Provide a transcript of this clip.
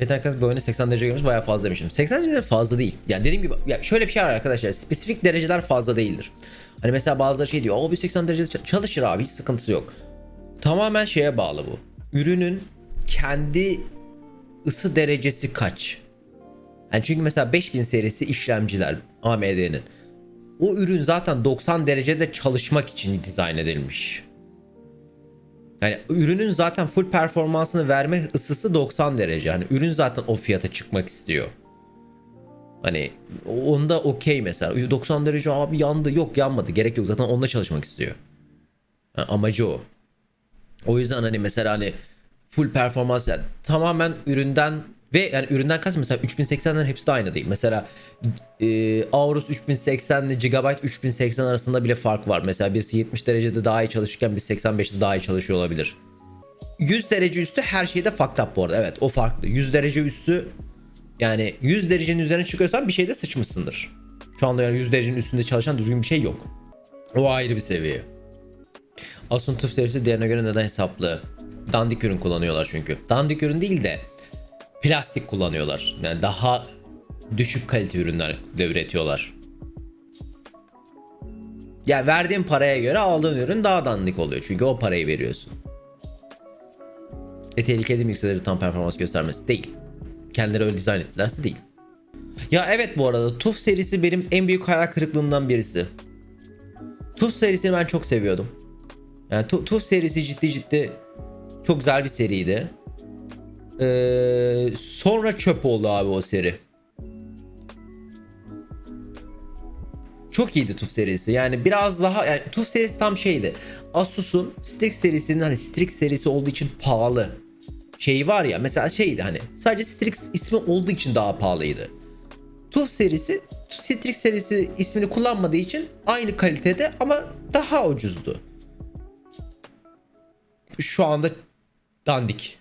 Yeterli bir oyunu 80 derece görmüş bayağı fazla demişim. 80 derece fazla değil. Yani dediğim gibi ya şöyle bir şey var arkadaşlar. Spesifik dereceler fazla değildir. Hani mesela bazıları şey diyor. O bir 80 derecede ç- çalışır abi hiç sıkıntısı yok. Tamamen şeye bağlı bu. Ürünün kendi ısı derecesi kaç? Yani çünkü mesela 5000 serisi işlemciler AMD'nin. O ürün zaten 90 derecede çalışmak için dizayn edilmiş. Yani ürünün zaten full performansını verme ısısı 90 derece. Hani ürün zaten o fiyata çıkmak istiyor. Hani onda okey mesela. 90 derece abi yandı. Yok yanmadı. Gerek yok. Zaten onunla çalışmak istiyor. Yani amacı o. O yüzden hani mesela hani full performans yani tamamen üründen ve yani üründen kastım mesela 3080'lerin hepsi de aynı değil. Mesela e, Aorus 3080 ile Gigabyte 3080 arasında bile fark var. Mesela birisi 70 derecede daha iyi çalışırken bir 85'te daha iyi çalışıyor olabilir. 100 derece üstü her şeyde fucked up bu arada. Evet o farklı. 100 derece üstü yani 100 derecenin üzerine çıkıyorsan bir şeyde sıçmışsındır. Şu anda yani 100 derecenin üstünde çalışan düzgün bir şey yok. O ayrı bir seviye. Asus'un TUF serisi diğerine göre neden hesaplı? Dandik ürün kullanıyorlar çünkü. Dandik ürün değil de plastik kullanıyorlar. Yani daha düşük kalite ürünler de üretiyorlar. Ya verdiğin paraya göre aldığın ürün daha dandik oluyor. Çünkü o parayı veriyorsun. E tehlikeli mi yükselir tam performans göstermesi? Değil. Kendileri öyle dizayn ettilerse değil. Ya evet bu arada TUF serisi benim en büyük hayal kırıklığımdan birisi. TUF serisini ben çok seviyordum. Yani Tu- TUF serisi ciddi ciddi çok güzel bir seriydi. Ee, sonra çöp oldu abi o seri. Çok iyiydi TUF serisi. Yani biraz daha yani TUF serisi tam şeydi. Asus'un Strix serisinin hani Strix serisi olduğu için pahalı. Şeyi var ya mesela şeydi hani sadece Strix ismi olduğu için daha pahalıydı. TUF serisi Strix serisi ismini kullanmadığı için aynı kalitede ama daha ucuzdu. Şu anda dandik.